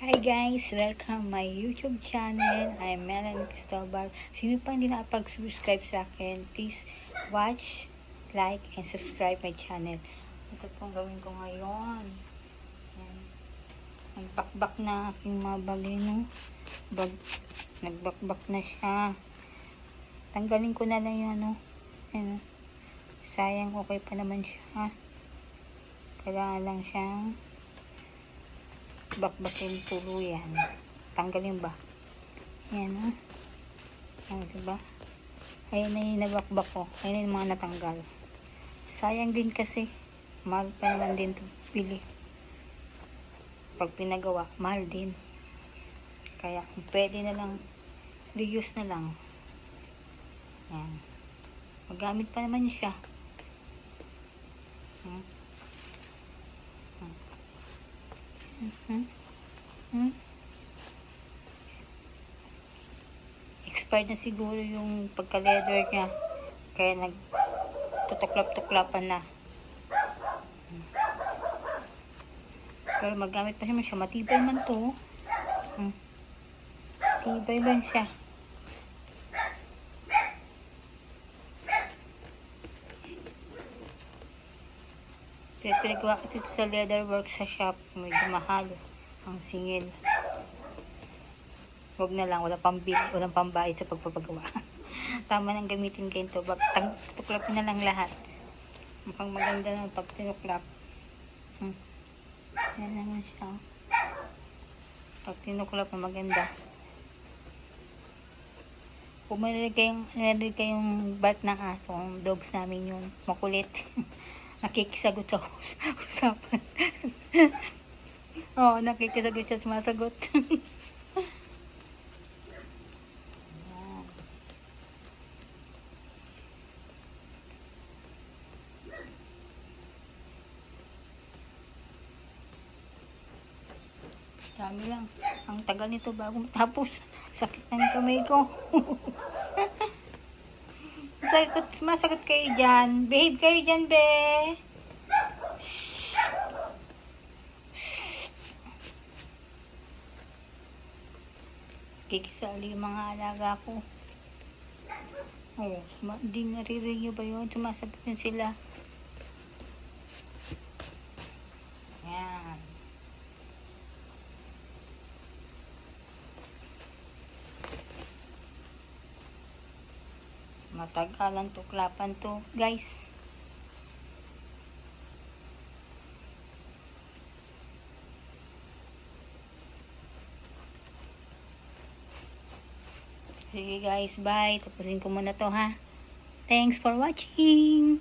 Hi guys! Welcome my YouTube channel. I'm Melanie Cristobal. Sino pa hindi nakapag-subscribe sa akin, please watch, like, and subscribe my channel. Ito pong gawin ko ngayon. Yan. Nagbakbak na aking mga bagay, no? Bag, nagbakbak na siya. Tanggalin ko na lang yung ano. Yan. Sayang okay pa naman siya. Kailangan lang siyang bakbakin tuluyan. Tanggalin ba? Yan, ha? Oh, diba? Ayan na yung nabakbak ko. Ayan na yung mga natanggal. Sayang din kasi. Mahal pa naman din ito bili. Pag pinagawa, mahal din. Kaya, pwede na lang, reuse na lang. Yan. Magamit pa naman siya. Hmm. Hmm? Hmm? Expired na siguro yung pagka-leather niya. Kaya nag tutuklap-tuklapan na. Hmm. Pero magamit pa naman siya. Matibay man to. Hmm. Matibay man siya. Pinagawa ko dito sa leather work sa shop. Medyo mahal ang singil. Huwag na lang, wala pang bill, walang pambayad sa pagpapagawa. Tama nang gamitin kayo ito. Tuklapin na lang lahat. Mukhang maganda na pag tinuklap. Hmm. Yan naman siya. Pag tinuklap maganda. Kung meron kayong, meron kayong bark ng aso, dogs namin yun, makulit. nakikisagot sa us- usapan. Oh, nakikisagot siya, sumasagot. Ayan. Dami lang. Ang tagal nito bago matapos. Sakit ng kamay ko. Sagot, sumasagot kayo dyan. Behave kayo dyan, be. Shh. Shh. Kikisali yung mga alaga ko. Oh, suma- di naririnig nyo ba yun? Sumasagot yun sila. Yan. Matagalan tuklapan to, guys. Sige guys, bye. Tapusin ko muna to ha. Thanks for watching.